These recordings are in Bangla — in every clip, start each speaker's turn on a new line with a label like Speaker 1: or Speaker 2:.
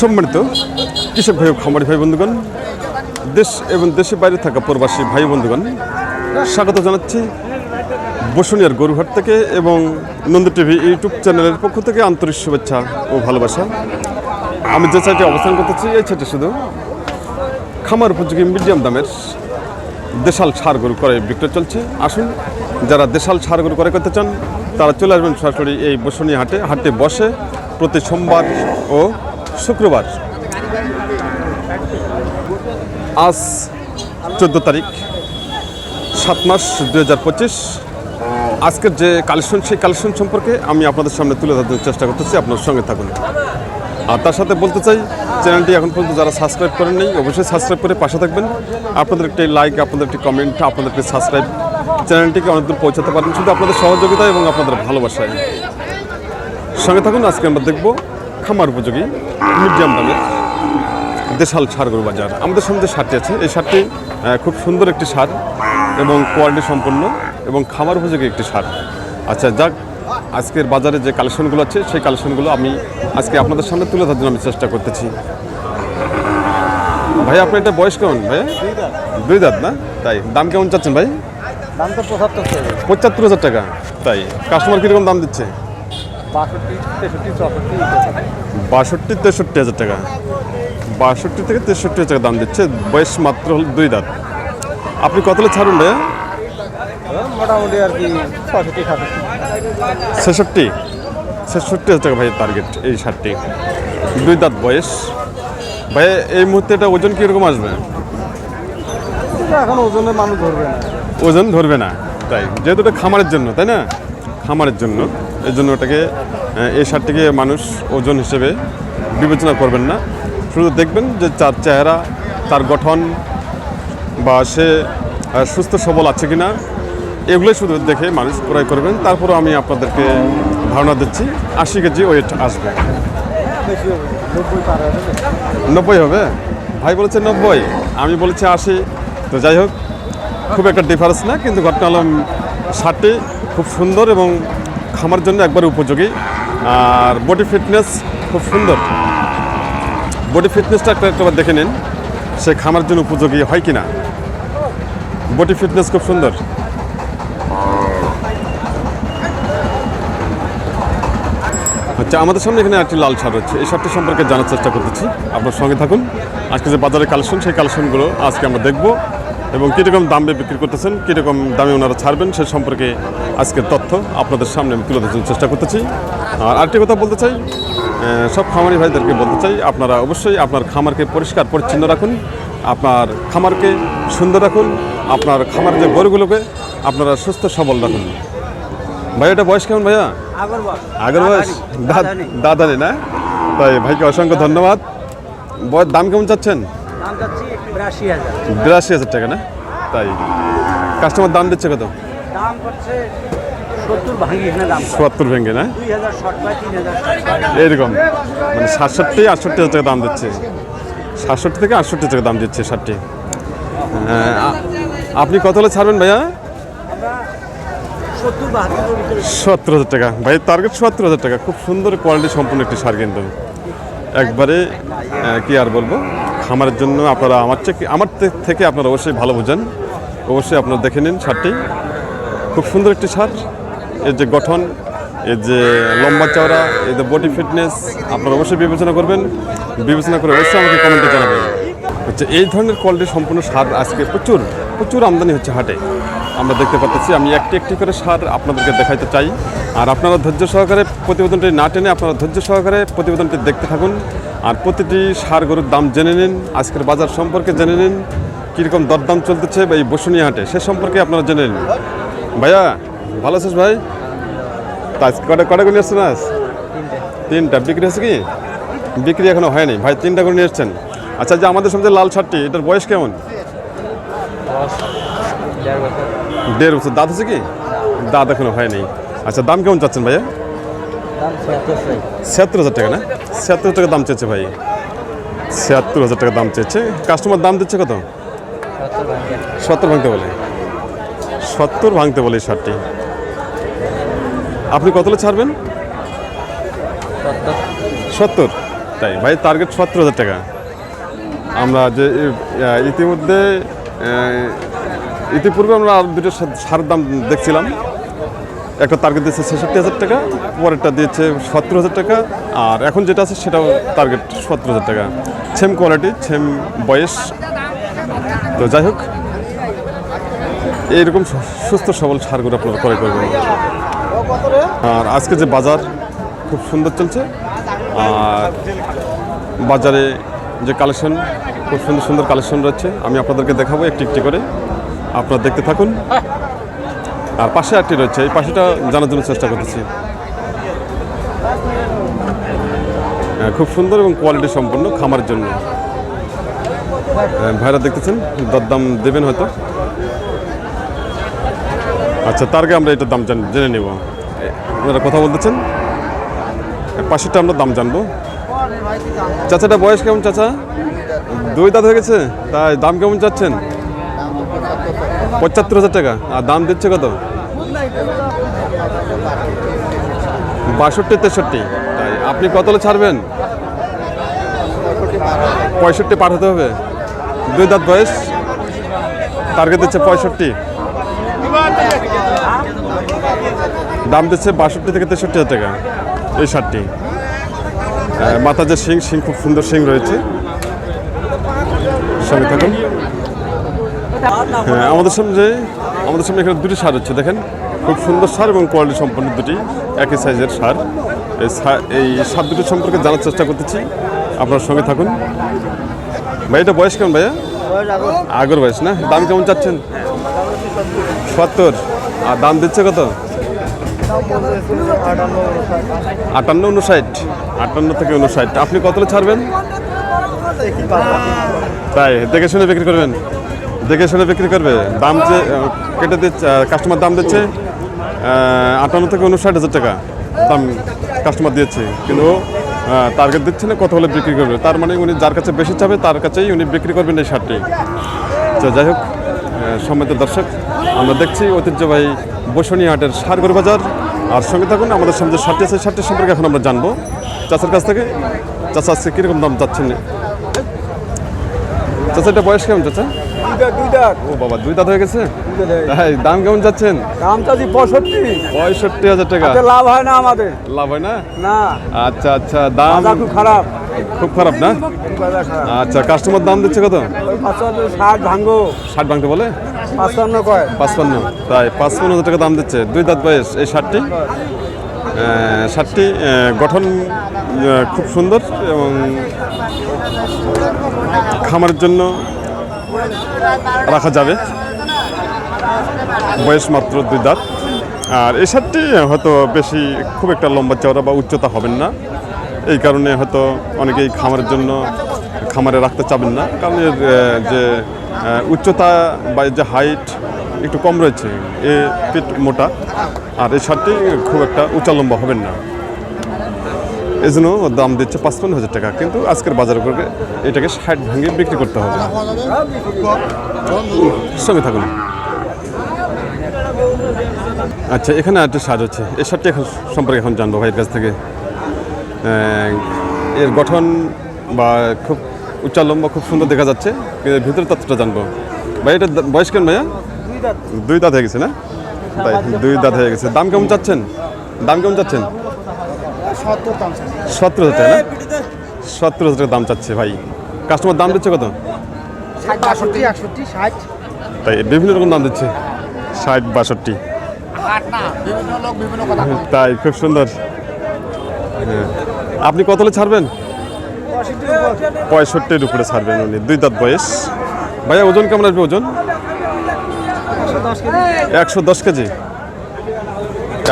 Speaker 1: সম্মানিত কৃষক ভাই খামারি ভাই বন্ধুগণ, দেশ এবং দেশের বাইরে থাকা প্রবাসী ভাই বন্ধুগণ, স্বাগত জানাচ্ছি বসুনিয়ার গরুহাট থেকে এবং নন্দ টিভি ইউটিউব চ্যানেলের পক্ষ থেকে আন্তরিক শুভেচ্ছা ও ভালোবাসা। আমি যে সাইটে অবস্থান করতেছি, এই সাইটে শুধু খামার উপযোগী মিডিয়াম দামের দেশাল সার গরু করে বিক্রয় চলছে। আসুন, যারা দেশাল সার গরু করে করতে চান, তারা চলে আসবেন সরাসরি এই বসুনিয়া হাটে। হাটে বসে প্রতি সোমবার ও শুক্রবার। আজ চোদ্দ তারিখ, সাত মাস দু হাজার পঁচিশ। আজকের যে কালেকশন, সেই কালেকশন সম্পর্কে আমি আপনাদের সামনে তুলে ধরার চেষ্টা করতেছি, আপনার সঙ্গে থাকুন। আর তার সাথে বলতে চাই, চ্যানেলটি এখন পর্যন্ত যারা সাবস্ক্রাইব করেন নেই, অবশ্যই সাবস্ক্রাইব করে পাশে থাকবেন। আপনাদের একটি লাইক আপনাদের একটি কমেন্ট আপনাদের একটি সাবস্ক্রাইব চ্যানেলটিকে অনেক দূর পৌঁছাতে পারেন শুধু আপনাদের সহযোগিতা এবং আপনাদের ভালোবাসায়। সঙ্গে থাকুন, আজকে আমরা দেখব খামার উপযোগী মিডিয়াম দামের দেশাল সার গরু বাজার। আমাদের সামনে যে সারটি আছে এই সারটি খুব সুন্দর একটি সার এবং কোয়ালিটি সম্পন্ন এবং খামার উপযোগী একটি সার। আচ্ছা যাক আজকের বাজারে যে কালেকশনগুলো আছে সেই কালেকশনগুলো আমি আজকে আপনাদের সামনে তুলে ধরার জন্য আমি চেষ্টা করতেছি। ভাই আপনার এটা বয়স কেমন ভাই? দুই দাঁত না? তাই দাম কেমন চাচ্ছেন ভাই?
Speaker 2: দাম তো পঁচাত্তর
Speaker 1: পঁচাত্তর হাজার টাকা তাই। কাস্টমার কীরকম দাম দিচ্ছে?
Speaker 2: বাষট্টি তেষট্টি
Speaker 1: হাজার টাকা। বাষট্টি থেকে তেষট্টি হাজার টাকা দাম দিচ্ছে। বয়স মাত্র হল দুই দাঁত। আপনি কতলে ছাড়ুন ভাইয়া?
Speaker 2: মোটামুটি আর কি ছেষট্টি?
Speaker 1: ছেষট্টি হাজার টাকা ভাই টার্গেট এই শার্টটি দুই দাঁত বয়স। ভাই এই মুহূর্তে এটা ওজন কীরকম আসবে?
Speaker 2: এখন ওজনে মানুষ ধরবে না।
Speaker 1: ওজন ধরবে না। তাই যেহেতু এটা খামারের জন্য তাই না? খামারের জন্য। এই জন্য ওটাকে এই শার্টটিকে মানুষ ওজন হিসেবে বিবেচনা করবেন না। শুধু দেখবেন যে তার চেহারা, তার গঠন বা সে সুস্থ, সবল আছে কিনা, এগুলোই শুধু দেখে মানুষ ক্রয় করবেন। তারপরও আমি আপনাদেরকে ধারণা দিচ্ছি, আশি কেজি ওয়েট আসবে।
Speaker 2: নব্বই হবে?
Speaker 1: ভাই বলেছে নব্বই, আমি বলেছি আশি। তো যাই হোক, খুব একটা ডিফারেন্স না, কিন্তু ঘটনা হলো শার্টটি খুব সুন্দর এবং খামার জন্য একবারে উপযোগী। আর বডি ফিটনেস খুব সুন্দর। বডি ফিটনেসটা একটা একবার দেখে নিন, সে খামার জন্য উপযোগী হয় কি না বডি ফিটনেস খুব সুন্দর। আচ্ছা আমাদের সামনে এখানে একটি লাল শার্ট হচ্ছে এই শার্টটি সম্পর্কে জানার চেষ্টা করতেছি। আপনার সঙ্গে থাকুন। আজকে যে বাজারে কালেকশন, সেই কালেকশনগুলো আজকে আমরা দেখব। এবং কীরকম দামে বিক্রি করতেছেন কীরকম দামে ওনারা ছাড়বেন সে সম্পর্কে আজকের তথ্য আপনাদের সামনে আমি তুলে ধরার চেষ্টা করতেছি। আর আরেকটি কথা বলতে চাই সব খামারি ভাইদেরকে বলতে চাই আপনারা অবশ্যই আপনার খামারকে পরিষ্কার পরিচ্ছন্ন রাখুন আপনার খামারকে সুন্দর রাখুন আপনার খামারের যে গরুগুলোকে আপনারা সুস্থ সবল রাখুন। ভাই এটা বয়স কেমন ভাইয়া?
Speaker 2: আগের
Speaker 1: বয়স। দাদানি না? তাই ভাইকে অসংখ্য ধন্যবাদ। দাম কেমন চাচ্ছেন?
Speaker 2: দাম বিরাশি হাজার।
Speaker 1: টাকা না? তাই। কাস্টমার দাম দিচ্ছে কত?
Speaker 2: দাম করছে সত্তর ভাঙি না
Speaker 1: মানে সাতষট্টি আটষট্টি হাজার টাকা দাম দিচ্ছে। সাতষট্টি থেকে আটষট্টি টাকা দাম দিচ্ছে ষাটটি। আপনি কত হলে ছাড়বেন ভাইয়া?
Speaker 2: সত্তর
Speaker 1: হাজার টাকা। ভাই টার্গেট সত্তর হাজার টাকা। খুব সুন্দর কোয়ালিটি সম্পূর্ণ একটি সার কিন্তু। একবারে কি আর বলব? খামারের জন্য আপনারা আমার থেকে আমার থেকে আপনারা অবশ্যই ভালো বোঝেন। অবশ্যই আপনারা দেখে নিন সারটি। খুব সুন্দর একটি সার। এর যে গঠন, এর যে লম্বা চওড়া, এর যে বডি ফিটনেস আপনারা অবশ্যই বিবেচনা করবেন। বিবেচনা করে অবশ্যই আমাকে কমেন্টে জানাবেন। হচ্ছে এই ধরনের কোয়ালিটি সম্পূর্ণ সার আজকে প্রচুর প্রচুর আমদানি হচ্ছে হাটে। আমরা দেখতে পাচ্ছি, আমি একটি একটি করে সার আপনাদেরকে দেখাইতে চাই। আর আপনারা ধৈর্য সহকারে প্রতিবেদনটি না টেনে আপনারা ধৈর্য সহকারে প্রতিবেদনটি দেখতে থাকুন। আর প্রতিটি সার গরুর দাম জেনে নিন, আজকের বাজার সম্পর্কে জেনে নিন, কীরকম দরদাম চলতেছে বা এই বসুনিয়া হাটে, সে সম্পর্কে আপনারা জেনে নিন। ভাইয়া, ভালো আছিস ভাই? তা কটা কটা নিয়ে আসছেন আজ? তিনটা। বিক্রি হয়েছে কি? বিক্রি এখনও হয়নি। ভাই, তিনটা করে নিয়ে এসছেন আচ্ছা যে আমাদের সঙ্গে লাল শার্টটি এটার বয়স কেমন?
Speaker 2: দেড় বছর।
Speaker 1: দাঁত হচ্ছে কি? দাঁত এখনও হয়নি আচ্ছা দাম কেমন চাচ্ছেন ভাইয়া?
Speaker 2: ছিয়াত্তর
Speaker 1: হাজার টাকা না? ছিয়াত্তর টাকা দাম চেয়েছে ভাই। ছিয়াত্তর হাজার টাকা দাম চেয়েছে। কাস্টমার দাম দিচ্ছে কত?
Speaker 2: সত্তর
Speaker 1: ভাঙতে বলে। সত্তর ভাঙতে বলে এই শার্টটি। আপনি কতলে ছাড়বেন?
Speaker 2: সত্তর।
Speaker 1: তাই ভাই টার্গেট সত্তর হাজার টাকা। আমরা যে ইতিমধ্যে ইতিপূর্বে আমরা আর দুটো সারের দাম দেখছিলাম। একটা টার্গেট দিয়েছে ছেষট্টি হাজার টাকা, পরেরটা দিয়েছে সত্তর হাজার টাকা, আর এখন যেটা আছে সেটাও টার্গেট সত্তর হাজার টাকা। সেম কোয়ালিটি সেম বয়স। তো যাই হোক, এইরকম সুস্থ সবল সারগুলো আপনারা ক্রয় করবেন। আর আজকে যে বাজার খুব সুন্দর চলছে, আর বাজারে যে কালেকশন খুব সুন্দর সুন্দর কালেকশন রয়েছে। আমি আপনাদেরকে দেখাবো একটি একটি করে। আপনারা দেখতে থাকুন। আর পাশে একটি রয়েছে। এই পাশেটা জানার জন্য চেষ্টা করতেছি। হ্যাঁ, খুব সুন্দর এবং কোয়ালিটি সম্পন্ন খামারের জন্য। হ্যাঁ, ভাইরা দেখতেছেন? দরদাম দেবেন হয়তো। আচ্ছা তার আগে আমরা এটার দাম জান- নেব। আপনারা কথা বলতেছেন? এ, পাশেরটা আমরা দাম জানব। চাচাটা বয়স কেমন, চাচা? দুই দাঁত হয়ে গেছে? তাই দাম কেমন চাচ্ছেন? পঁচাত্তর হাজার টাকা। আর দাম দিচ্ছে কত? বাষট্টি, তেষট্টি। তাই আপনি কত ছাড়বেন? পঁয়ষট্টি পাঠাতে হবে। দুই দাঁত বয়স। টার্গেট দিচ্ছে পঁয়ষট্টি। দাম দিচ্ছে বাষট্টি থেকে তেষট্টি হাজার টাকা। এই শার্টটি। মাথা যে শিং শিং খুব সুন্দর শিং রয়েছে। সঙ্গে থাকুন। হ্যাঁ আমাদের সামনে আমাদের সামনে এখানে দুটি সার হচ্ছে, দেখেন। খুব সুন্দর সার এবং কোয়ালিটি সম্পন্ন দুটি, একই সাইজের সার। এই সা- এই সার দুটি সম্পর্কে জানার চেষ্টা করতেছি। আপনার সঙ্গে থাকুন। ভাই, এটা বয়স কেমন ভাইয়া? আগর বয়স, না? দাম কেমন চাচ্ছেন? সত্তর। আর দাম দিচ্ছে কত? আটান্ন উনষাট। আটান্ন থেকে উনষাট। আপনি কতলে ছাড়বেন? তাই, দেখে শুনে বিক্রি করবেন। দেখে শুনে বিক্রি করবে। দাম যে কেটে দিচ্ছে কাস্টমার দাম দিচ্ছে আটান্ন থেকে উনষাট হাজার টাকা দাম কাস্টমার দিয়েছে। কিন্তু টার্গেট দিচ্ছে না কত হলে বিক্রি করবে। তার মানে উনি যার কাছে বেশি চাবে, তার কাছেই উনি বিক্রি করবেন এই শার্টটি। তো যাই হোক সম্মানিত দর্শক, আমরা দেখছি ঐতিহ্যবাহী বসুনি হাটের সারগর বাজার। আর সঙ্গে থাকুন আমাদের সামনে শার্টটি আছে শার্টের সম্পর্কে এখন আমরা জানব। চাচার কাছ থেকে চাচা আজকে কীরকম দাম চাচ্ছেন? চাচা এটা বয়স কেমন চাচা? ও বাবা দুই দাঁত হয়ে গেছে? তাই দাম কেমন যাচ্ছেন
Speaker 2: দাম চাচ্ছি পঁয়ষট্টি।
Speaker 1: পঁয়ষট্টি হাজার টাকা।
Speaker 2: লাভ হয় না আমাদের।
Speaker 1: লাভ হয় না?
Speaker 2: না।
Speaker 1: আচ্ছা আচ্ছা দাম?
Speaker 2: খুব খারাপ।
Speaker 1: খুব খারাপ না? আচ্ছা কাস্টমার দাম দিচ্ছে কত?
Speaker 2: ষাট ভাঙ্গো
Speaker 1: ষাট ভাঙতে বলে?
Speaker 2: পাঁচপান্ন কয়?
Speaker 1: পাঁচপান্ন। তাই পাঁচপান্ন হাজার টাকা দাম দিচ্ছে। দুই দাঁত বয়স, এই শার্টটি। শার্টটি গঠন খুব সুন্দর এবং খামারের জন্য রাখা যাবে। বয়স মাত্র দুই দাঁত। আর এই শার্টটি হয়তো বেশি খুব একটা লম্বা চওড়া বা উচ্চতা হবেন না। এই কারণে হয়তো অনেকেই খামারের জন্য খামারে রাখতে চাবেন না। কারণ এর যে উচ্চতা বা যে হাইট একটু কম রয়েছে, এ পিট মোটা, আর এই শার্টটি খুব একটা উঁচা লম্বা হবেন না। এই জন্য দাম দিচ্ছে পাঁচপান্ন হাজার টাকা, কিন্তু আজকের বাজার করে এটাকে ষাট ভেঙে বিক্রি করতে হবে। সঙ্গে থাকুন। আচ্ছা এখানে একটা সার হচ্ছে এই সারটি এখন সম্পর্কে এখন জানব ভাইয়ের কাছ থেকে। এর গঠন বা খুব উচ্চা লম্বা, খুব সুন্দর দেখা যাচ্ছে। এর ভিতরে তথ্যটা জানব। ভাই এটা বয়স কেন ভাইয়া? দুই দাঁত হয়ে গেছে না? তাই দুই দাঁত হয়ে গেছে। দাম কেমন চাচ্ছেন? দাম কেমন চাচ্ছেন? সতেরো হাজার টাকা না? সত্তর হাজার টাকা দাম চাচ্ছে ভাই। কাস্টমার দাম দিচ্ছে কত? তাই বিভিন্ন রকম দাম দিচ্ছে। ষাট বাষট্টি। তাই খুব সুন্দর। হ্যাঁ। আপনি কত ছাড়বেন? পঁয়ষট্টির উপরে ছাড়বেন উনি, দুই দাঁত বয়স। ভাইয়া, ওজন কেমন আসবে ওজন? একশো দশ কেজি।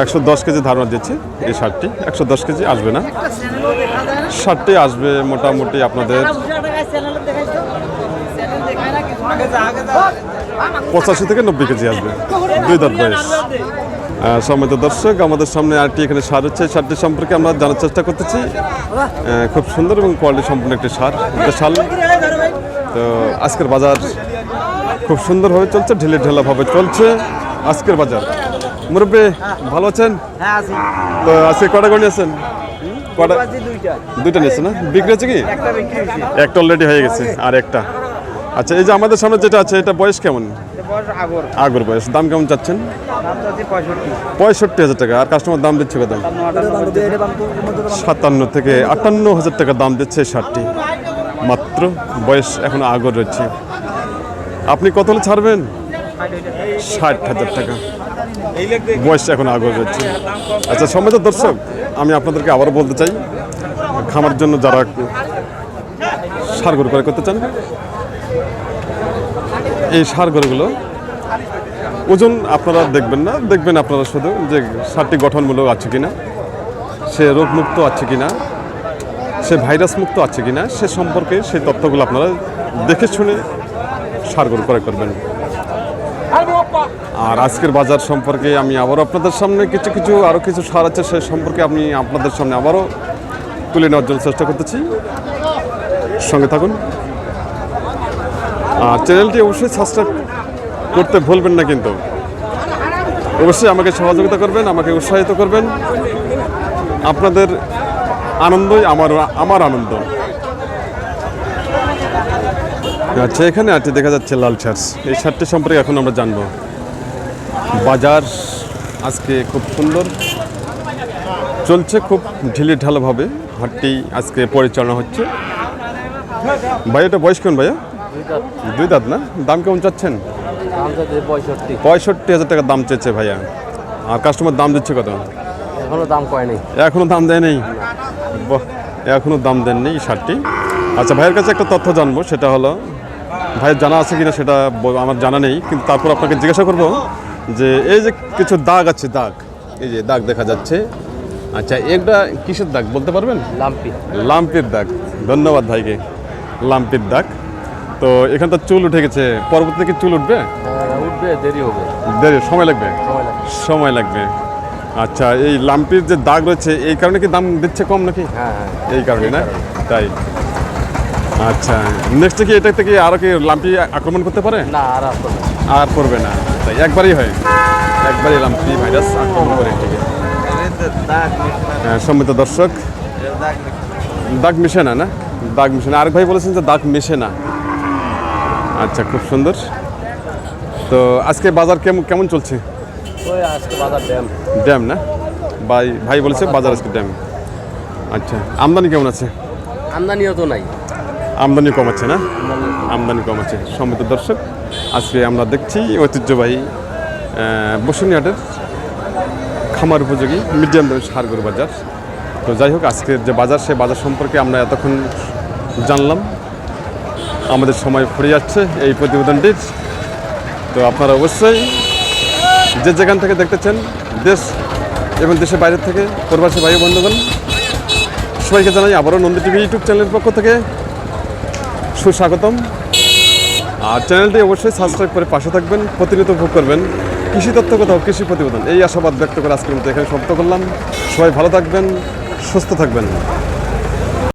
Speaker 1: একশো দশ কেজি ধারণা দিচ্ছে এই শার্টটি। একশো দশ কেজি আসবে না। শার্টটি আসবে মোটামুটি আপনাদের পঁচাশি থেকে নব্বই কেজি আসবে। দুই দাঁত বয়স। আহ, সম্মানিত দর্শক আমাদের সামনে আরেকটি এখানে সার হচ্ছে। সারটি সম্পর্কে আমরা জানার চেষ্টা করতেছি। খুব সুন্দর এবং কোয়ালিটি সম্পূর্ণ একটি সার শাল। তো আজকের বাজার খুব সুন্দরভাবে চলছে ঢিলে ঢেলাভাবে চলছে। আজকের বাজার মুরব্বী ভালো আছেন?
Speaker 2: হ্যাঁ
Speaker 1: তো আজকে কটা গণি আছেন কটা?
Speaker 2: দুইটা।
Speaker 1: নিয়েছে না? বিক্রি হচ্ছে কি?
Speaker 2: একটা
Speaker 1: অলরেডি হয়ে গেছে আর একটা। আচ্ছা এই যে আমাদের সামনে যেটা আছে এটা বয়স কেমন?
Speaker 2: আগর।
Speaker 1: বয়স। দাম কেমন চাচ্ছেন?
Speaker 2: পঁয়ষট্টি।
Speaker 1: হাজার টাকা। আর কাস্টমার দাম দিচ্ছে কত?
Speaker 2: সাতান্ন
Speaker 1: থেকে আটান্ন হাজার টাকা দাম দিচ্ছে শার্টটি মাত্র বয়স এখন আগর রয়েছে। আপনি কত হলে ছাড়বেন? ষাট হাজার টাকা। বয়স এখন আগর রয়েছে। আচ্ছা সম্মানিত দর্শক আমি আপনাদেরকে আবারও বলতে চাই খামার জন্য যারা সার গরু করে করতে চান এই সার গরুগুলো, ওজন আপনারা দেখবেন না, দেখবেন আপনারা শুধু যে সারটি গঠনমূলক আছে কিনা, সে রোগমুক্ত আছে কিনা, সে ভাইরাস মুক্ত আছে কিনা, সে সম্পর্কে সেই তথ্যগুলো আপনারা দেখে শুনে সার গরু ক্রয় করবেন। আর আজকের বাজার সম্পর্কে আমি আবারও আপনাদের সামনে কিছু কিছু আরও কিছু সার আছে, সে সম্পর্কে আমি আপনাদের সামনে আবারও তুলে নেওয়ার জন্য চেষ্টা করতেছি। সঙ্গে থাকুন। আর চ্যানেলটি অবশ্যই সাবস্ক্রাইব করতে ভুলবেন না কিন্তু। অবশ্যই আমাকে সহযোগিতা করবেন, আমাকে উৎসাহিত করবেন। আপনাদের আনন্দই আমার আমার আনন্দ। আচ্ছা এখানে আরটি দেখা যাচ্ছে লাল শার্ট এই শার্টটি সম্পর্কে এখন আমরা জানব। বাজার আজকে খুব সুন্দর। চলছে খুব ঢিলে ঢালাভাবে হাটটি আজকে পরিচালনা হচ্ছে। ভাই, এটা বয়স কেমন ভাইয়া? দুই দাঁত না? দাম কেমন চাচ্ছেন?
Speaker 2: পঁয়ষট্টি
Speaker 1: হাজার টাকা দাম চেয়েছে ভাইয়া। আর কাস্টমার দাম দিচ্ছে কত?
Speaker 2: এখনও দাম কয় নেই
Speaker 1: এখনও দাম দেয় নেই? বাহ এখনও দাম দেননি এই শার্টটি আচ্ছা ভাইয়ের কাছে একটা তথ্য জানব সেটা হলো ভাইয়ের জানা আছে কিনা সেটা আমার জানা নেই কিন্তু তারপর আপনাকে জিজ্ঞাসা করব যে এই যে কিছু দাগ আছে দাগ এই যে দাগ দেখা যাচ্ছে। আচ্ছা এটা কিসের দাগ বলতে পারবেন?
Speaker 2: লাম্পি।
Speaker 1: লাম্পির দাগ। ধন্যবাদ ভাইকে। লাম্পির দাগ। তো এখান তো চুল উঠে গেছে। পরবর্তী থেকে চুল উঠবে?
Speaker 2: উঠবে দেরি হবে।
Speaker 1: দেরি সময় লাগবে?
Speaker 2: সময় লাগবে।
Speaker 1: আচ্ছা এই লাম্পির যে দাগ রয়েছে এই কারণে কি দাম দিচ্ছে কম নাকি?
Speaker 2: হ্যাঁ হ্যাঁ
Speaker 1: এই কারণে না? তাই। আচ্ছা নেক্সট কি এটা থেকে আরও কি লাম্পি আক্রমণ করতে পারে?
Speaker 2: না আর
Speaker 1: আর করবে না। তাই একবারই হয়। একবারই লাম্পি ভাইরাস আক্রমণ করে এটিকে হ্যাঁ, সম্মিত দর্শক। দাগ মিশে না না? দাগ মিশে না। আরেক ভাই বলেছেন যে দাগ মিশে না। আচ্ছা খুব সুন্দর। তো আজকে বাজার কেমন কেমন চলছে?
Speaker 2: ওই আজকে বাজার ড্যাম।
Speaker 1: ড্যাম না? ভাই ভাই বলেছে বাজার আজকে ড্যাম। আচ্ছা আমদানি কেমন আছে?
Speaker 2: আমদানিও তো নাই।
Speaker 1: আমদানি কম আছে না? আমদানি কম আছে। সম্মিত দর্শক আজকে আমরা দেখছি ঐতিহ্যবাহী আহ, বসুনিহাটের খামার উপযোগী মিডিয়াম দামের সারগর বাজার। তো যাই হোক আজকের যে বাজার সে বাজার সম্পর্কে আমরা এতক্ষণ জানলাম। আমাদের সময় ফুরিয়ে যাচ্ছে এই প্রতিবেদনটির তো আপনারা অবশ্যই যে যেখান থেকে দেখতেছেন দেশ এবং দেশের বাইরের থেকে প্রবাসী ভাই বন্ধুগণ, সবাইকে জানাই আবারও নন্দী টিভি ইউটিউব চ্যানেলের পক্ষ থেকে সুস্বাগতম। আর চ্যানেলটি অবশ্যই সাবস্ক্রাইব করে পাশে থাকবেন, প্রতিনিয়ত ভোগ করবেন। কৃষি তথ্য কোথাও, কৃষি প্রতিবেদন, এই আশাবাদ ব্যক্ত করে আজকের মতো এখানে সমাপ্ত করলাম। সবাই ভালো থাকবেন, সুস্থ থাকবেন।